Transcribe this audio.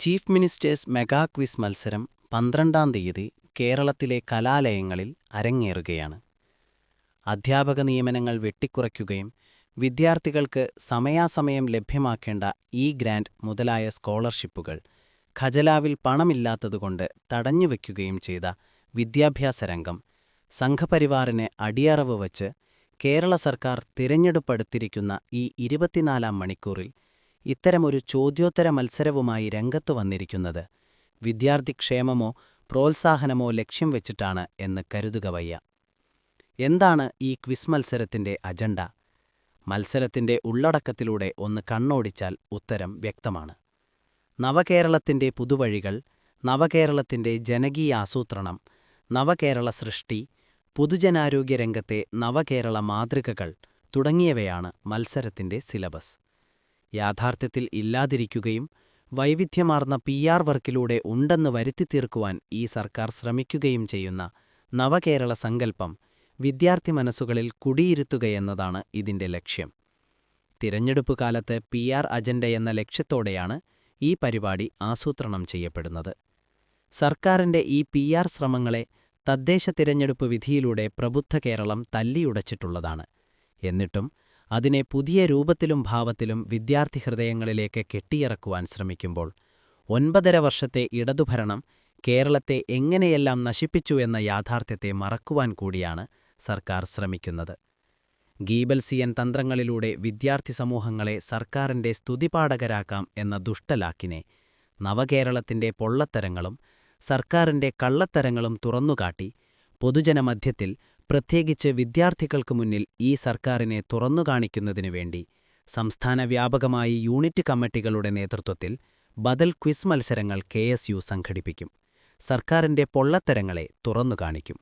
Chief ministers mega quiz മത്സരം പന്ത്രണ്ടാം തീയതി കേരളത്തിലെ കലാലയങ്ങളിൽ അരങ്ങേറുകയാണ്. അധ്യാപക നിയമനങ്ങൾ വെട്ടിക്കുറയ്ക്കുകയും വിദ്യാർത്ഥികൾക്ക് സമയാസമയം ലഭ്യമാക്കേണ്ട ഇ ഗ്രാൻഡ് മുതലായ സ്കോളർഷിപ്പുകൾ ഖജലാവിൽ പണമില്ലാത്തതുകൊണ്ട് തടഞ്ഞുവെക്കുകയും ചെയ്ത വിദ്യാഭ്യാസ രംഗം സംഘപരിവാറിന് അടിയറവ് വച്ച് കേരള സർക്കാർ തിരഞ്ഞെടുപ്പെടുത്തിരിക്കുന്ന ഈ ഇരുപത്തിനാലാം മണിക്കൂറിൽ ഇത്തരമൊരു ചോദ്യോത്തര മത്സരവുമായി രംഗത്തു വന്നിരിക്കുന്നത് വിദ്യാർത്ഥിക്ഷേമമോ പ്രോത്സാഹനമോ ലക്ഷ്യം വെച്ചിട്ടാണ് എന്ന് കരുതുക വയ്യ. എന്താണ് ഈ ക്വിസ് മത്സരത്തിന്റെ അജണ്ട? മത്സരത്തിന്റെ ഉള്ളടക്കത്തിലൂടെ ഒന്ന് കണ്ണോടിച്ചാൽ ഉത്തരം വ്യക്തമാണ്. നവകേരളത്തിന്റെ പുതുവഴികൾ നവകേരളത്തിന്റെ ജനകീയാസൂത്രണം നവകേരള സൃഷ്ടി പൊതുജനാരോഗ്യരംഗത്തെ നവകേരള മാതൃകകൾ തുടങ്ങിയവയാണ് മത്സരത്തിന്റെ സിലബസ്. യാഥാർത്ഥ്യത്തിൽ ഇല്ലാതിരിക്കുകയും വൈവിധ്യമാർന്ന പി ആർ വർക്കിലൂടെ ഉണ്ടെന്ന് വരുത്തിത്തീർക്കുവാൻ ഈ സർക്കാർ ശ്രമിക്കുകയും ചെയ്യുന്ന നവകേരള സങ്കല്പം വിദ്യാർത്ഥി മനസ്സുകളിൽ കുടിയിരുത്തുകയെന്നതാണ് ഇതിന്റെ ലക്ഷ്യം. തിരഞ്ഞെടുപ്പ് കാലത്ത് പി ആർ അജണ്ടയെന്ന ലക്ഷ്യത്തോടെയാണ് ഈ പരിപാടി ആസൂത്രണം ചെയ്യപ്പെടുന്നത്. സർക്കാരിന്റെ ഈ പി ആർ ശ്രമങ്ങളെ തദ്ദേശ തിരഞ്ഞെടുപ്പ് വിധിയിലൂടെ പ്രബുദ്ധ കേരളം തല്ലിയുടച്ചിട്ടുള്ളതാണ്. എന്നിട്ടും അതിനെ പുതിയ രൂപത്തിലും ഭാവത്തിലും വിദ്യാർത്ഥി ഹൃദയങ്ങളിലേക്ക് കെട്ടിയിറക്കുവാൻ ശ്രമിക്കുമ്പോൾ ഒൻപതര വർഷത്തെ ഇടതുഭരണം കേരളത്തെ എങ്ങനെയെല്ലാം നശിപ്പിച്ചു എന്ന യാഥാർത്ഥ്യത്തെ മറക്കുവാൻ കൂടിയാണ് സർക്കാർ ശ്രമിക്കുന്നത്. ഗീബൽസിയൻ തന്ത്രങ്ങളിലൂടെ വിദ്യാർത്ഥി സമൂഹങ്ങളെ സർക്കാരിന്റെ സ്തുതിപാടകരാക്കാം എന്ന ദുഷ്ടലാക്കിനെ നവകേരളത്തിന്റെ പൊള്ളത്തരങ്ങളും സർക്കാരിന്റെ കള്ളത്തരങ്ങളും തുറന്നുകാട്ടി പൊതുജനമധ്യത്തിൽ പ്രത്യേകിച്ച് വിദ്യാർത്ഥികൾക്ക് മുന്നിൽ ഈ സർക്കാരിനെ തുറന്നുകാണിക്കുന്നതിനു വേണ്ടി സംസ്ഥാന വ്യാപകമായി യൂണിറ്റ് കമ്മിറ്റികളുടെ നേതൃത്വത്തിൽ ബദൽ ക്വിസ് മത്സരങ്ങൾ കെ സംഘടിപ്പിക്കും. സർക്കാരിന്റെ പൊള്ളത്തരങ്ങളെ തുറന്നുകാണിക്കും